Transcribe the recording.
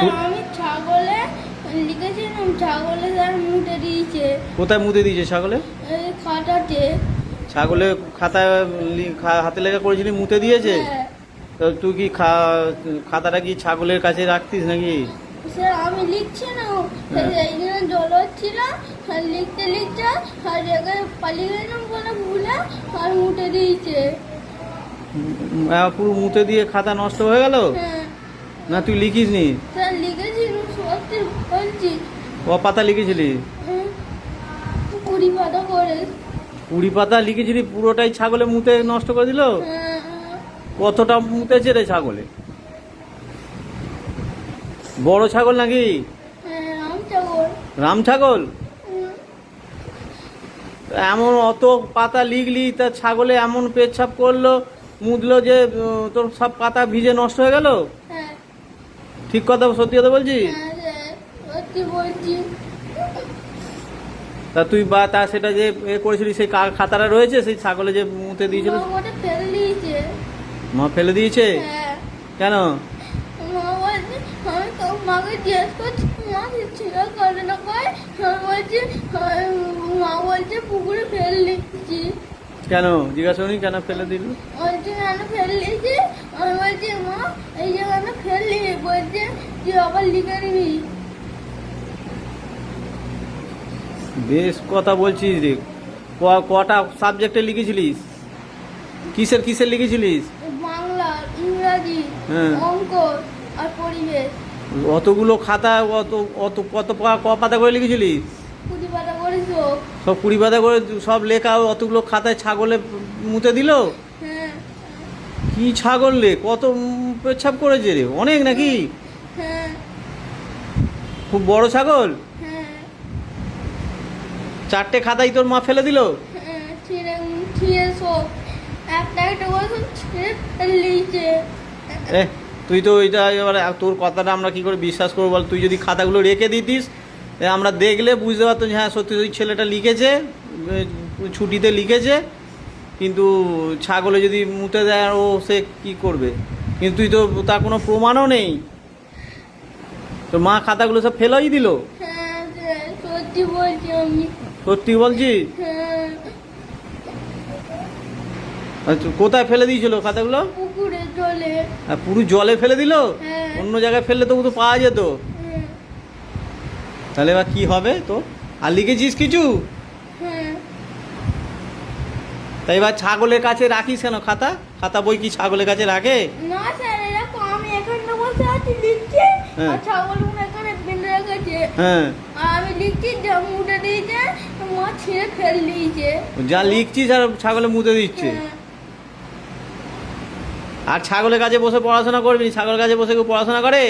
আমি ছাগলে লিখেছিলাম ছাগলে মুটে দিয়েছে। কোথায় মুতে দিয়েছে ছাগলে? এই ছাগলে খাতায় লি- হাতে লেখা করেছিলি মুতে দিয়েছে? হ্যাঁ। তুই কি খাতাটা কি ছাগলের কাছে রাখতিস নাকি? স্যার আমি লিখছি না। হ্যাঁ। এইখানে জল হচ্ছিল লিখতে লিখতে আর জায়গায় পালিয়ে গেলাম বলে ভুলে আর মুটে দিয়েছে। পুরো মুতে দিয়ে খাতা নষ্ট হয়ে গেল? হ্যাঁ। না তুই লিখিস নি ক পাতা লিখেছিলি। কুড়ি পাতা লিখেছিলি পুরোটাই ছাগলে মুতে নষ্ট করে দিল? হ্যাঁ। কতটা মুতেছে রে ছাগলে? বড় ছাগল নাকি? হ্যাঁ রাম ছাগল। এমন অত পাতা লিখলি তা ছাগলে এমন পেচ্ছাপ করল মুদলো যে তোর সব পাতা ভিজে নষ্ট হয়ে গেল? হ্যাঁ ঠিক কথা সত্যি কথা বলছি? হ্যাঁ সত্যি বলছি। তা তুই বা তা সেটা যে এ করেছিলি সেই খাতাটা রয়েছে? সেই ছাগলে যে মুতে দিয়েছিল? মা ফেলে দিয়েছে। মা ফেলে দিয়েছে? হ্যাঁ। কেন? মাকে জিজ্ঞেস করছি মা ছিল করে না কয়? আমি বলছি মা বলছে পুকুরে ফেলে কেন? জিজ্ঞাসা কেন ফেলে দিল? বলছে কেন ফেলে দিয়েছি? আমি বলছে তুই আবার লিখে নিবি। বেশ কথা বলছিস রে। কটা সাবজেক্টে লিখেছিলিস? কিসের কিসের লিখেছিলিস? বাংলা ইংরাজি হ্যাঁ। অঙ্ক আর পরিবেশ। অতগুলো খাতা অত অত কত পা- ক পাতা করে লিখেছিলিস? কুড়ি পাতা করেছ? সব কুড়ি পাতা করে সব লেখা অতগুলো খাতায় ছাগলে মুতে দিল? হ্যাঁ। কি ছাগল রে কত পেচ্ছাপ করেছে রে। অনেক নাকি? হ্যাঁ। খুব বড় ছাগল? হ্যাঁ। চারটে খাতাই তোর মা ফেলে দিল? হ্যাঁ তুই তো ওইটা এবার তোর কথাটা আমরা কি করে বিশ্বাস করব বল? তুই যদি খাতাগুলো রেখে দিতিস আমরা দেখলে বুঝতে পারতো যে হ্যাঁ সত্যি ওই ছেলেটা লিখেছে ছুটিতে লিখেছে কিন্তু ছাগলে যদি মুতে দেয় আর ও সে কি করবে? কিন্তু তুই তো তার কোনো প্রমাণও নেই। তো মা খাতাগুলো সব ফেলাই দিল? হ্যাঁ সত্যি বলছি আমি। সত্যি বলছি হ্যাঁ। আচ্ছা, কোথায় ফেলে দিয়েছিল খাতাগুলো? পুকুরে আর পুরো জলে ফেলে দিল? হ্যাঁ। অন্য জায়গায় ফেললে তো তো পাওয়া যেত। হ্যাঁ। তাহলে এবার কি হবে তো আর লিখেছিস কিছু? হ্যাঁ তাই এবার ছাগলের কাছে রাখিস কেন খাতা? খাতা বই কি ছাগলের কাছে রাখে? না স্যার এরকম আমি এখানে বসে আছি লিখছি। হ্যাঁ। আর ছাগলগুলো এখানে বেঁধে রেখেছে। হ্যাঁ। আর আমি লিখছি যা মুটে দিয়েছে মা ছিঁড়ে ফেল দিয়েছে। যা লিখছিস আর ছাগলে মুতে দিচ্ছে। হ্যাঁ। আর ছাগলের কাছে বসে পড়াশোনা করবি ছাগলের কাছে বসে কেউ পড়াশোনা করে?